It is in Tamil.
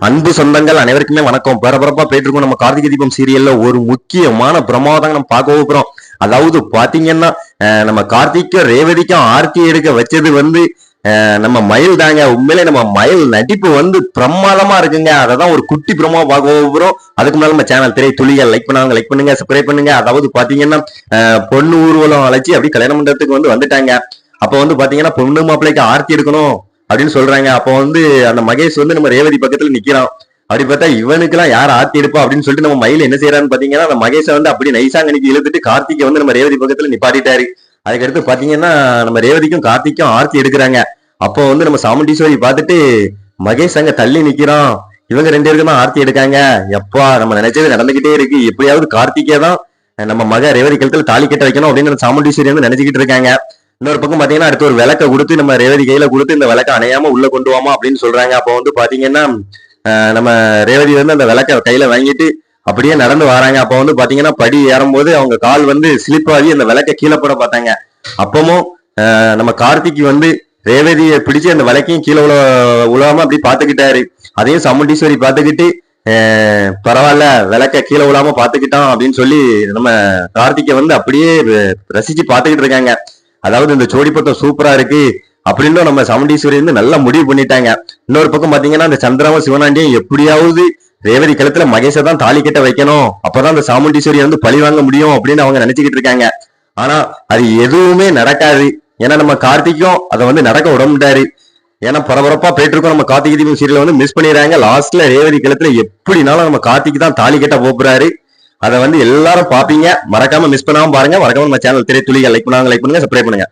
அன்பு சொந்தங்கள் அனைவருக்குமே வணக்கம். பரபரப்பா போயிட்டு இருக்கோம் நம்ம கார்த்திகை தீபம் சீரியல்ல ஒரு முக்கியமான பிரமாதம் நம்ம பார்க்க போறோம். அதாவது பாத்தீங்கன்னா அஹ், நம்ம கார்த்திக்கும் ரேவதிக்கும் ஆர்த்தி எடுக்க வச்சது வந்து நம்ம மயில் தாங்க. உண்மையிலே நம்ம மயில் நடிப்பு வந்து பிரமாதமா இருக்குங்க. அததான் ஒரு குட்டி பிரமா பார்க்க போறோம். அதுக்கு மேல நம்ம சேனல் திரை துளிகள் லைக் பண்ணாங்க லைக் பண்ணுங்க சப்ஸ்கிரைப் பண்ணுங்க. அதாவது பாத்தீங்கன்னா பொண்ணு ஊர்வலம் அழைச்சி அப்படி கல்யாண மண்டபத்துக்கு வந்து வந்துட்டாங்க. அப்ப வந்து பாத்தீங்கன்னா பொண்ணு மாப்பிள்ளைக்கு ஆர்த்தி எடுக்கணும். அப்படின்னு சொல்றாங்க. அப்போ வந்து அந்த மகேஷ் வந்து நம்ம ரேவதி பக்கத்துல நிக்கிறான். அப்படி பார்த்தா இவனுக்கெல்லாம் யார் ஆர்த்தி எடுப்பா அப்படின்னு சொல்லிட்டு நம்ம மயில் என்ன செய்யறான்னு பாத்தீங்கன்னா அந்த மகேஷை வந்து அப்படி நைசாங்க கணிக்கு இழுத்துட்டு கார்த்திகை வந்து நம்ம ரேவதி பக்கத்துல நிப்பாட்டிட்டாரு. அதுக்கடுத்து பாத்தீங்கன்னா நம்ம ரேவதிக்கும் கார்த்திக்கும் ஆர்த்தி எடுக்கிறாங்க. அப்போ வந்து நம்ம சாமுண்டீஸ்வரி பார்த்துட்டு மகேஷ் அங்க தள்ளி நிக்கிறான். இவங்க ரெண்டு பேருக்கு தான் ஆர்த்தி எடுக்காங்க. எப்பா நம்ம நினைச்சது நடந்துகிட்டே இருக்கு. எப்படியாவது கார்த்திகே தான் நம்ம மக ரேவதி கழுத்துல தாலி கட்ட வைக்கணும் அப்படின்னு சாமுண்டீஸ்வரி வந்து நினைச்சுக்கிட்டு இருக்காங்க. இன்னொரு பக்கம் பாத்தீங்கன்னா அடுத்து ஒரு விளக்க கொடுத்து நம்ம ரேவதி கையில கொடுத்து இந்த விளக்க அணையாம உள்ள கொண்டு வாமா அப்படின்னு சொல்றாங்க. அப்போ வந்து பாத்தீங்கன்னா நம்ம ரேவதி வந்து அந்த விளக்க கையில வாங்கிட்டு அப்படியே நடந்து வராங்க. அப்போ வந்து பாத்தீங்கன்னா படி ஏறும்போது அவங்க கால் வந்து ஸ்லிப் ஆகி அந்த விளக்க கீழே போட பார்த்தாங்க. அப்பவும் நம்ம கார்த்திக் வந்து ரேவதியை பிடிச்சு அந்த விளக்கையும் கீழே உழ உழாம அப்படி பாத்துக்கிட்டாரு அதையும் சமுண்டீஸ்வரி பாத்துக்கிட்டு பரவாயில்ல விளக்க கீழே உழாம பாத்துக்கிட்டான் அப்படின்னு சொல்லி நம்ம கார்த்திகை வந்து அப்படியே ரசிச்சு பாத்துக்கிட்டு இருக்காங்க. அதாவது இந்த ஜோடிப்பட்டம் சூப்பரா இருக்கு. அப்படின்னு நம்ம சமண்டீஸ்வரி வந்து நல்லா முடிவு பண்ணிட்டாங்க. இன்னொரு பக்கம் பாத்தீங்கன்னா அந்த சந்திராவும் சிவனாண்டியும் எப்படியாவது ரேவதி கழுத்துல மகேஷை தான் தாலி கட்ட வைக்கணும். அப்பதான் அந்த சாமுண்டீஸ்வரி வந்து பழி வாங்க முடியும் அப்படின்னு அவங்க நினைச்சுக்கிட்டு இருக்காங்க. ஆனா அது எதுவுமே நடக்காது. ஏன்னா நம்ம கார்த்திக்கும் அதை வந்து நடக்க விட மாட்டாரு ஏன்னா பரபரப்பா போயிட்டு இருக்கோம் நம்ம கார்த்திகை தீபம் சீரியல் வந்து மிஸ் பண்ணிடுறாங்க. லாஸ்ட்ல ரேவதி கழுத்துல எப்படினாலும் நம்ம கார்த்திக் தான் தாலி கட்ட போறாரு. அதை வந்து எல்லாரும் பாப்பீங்க மறக்காம மிஸ் பண்ணாம பாருங்க. மறக்காம நம்ம சேனல் திரை துளிகள் லைக் பண்ணுவாங்க லைக் பண்ணுங்க சப்ஸ்கிரைப் பண்ணுங்க.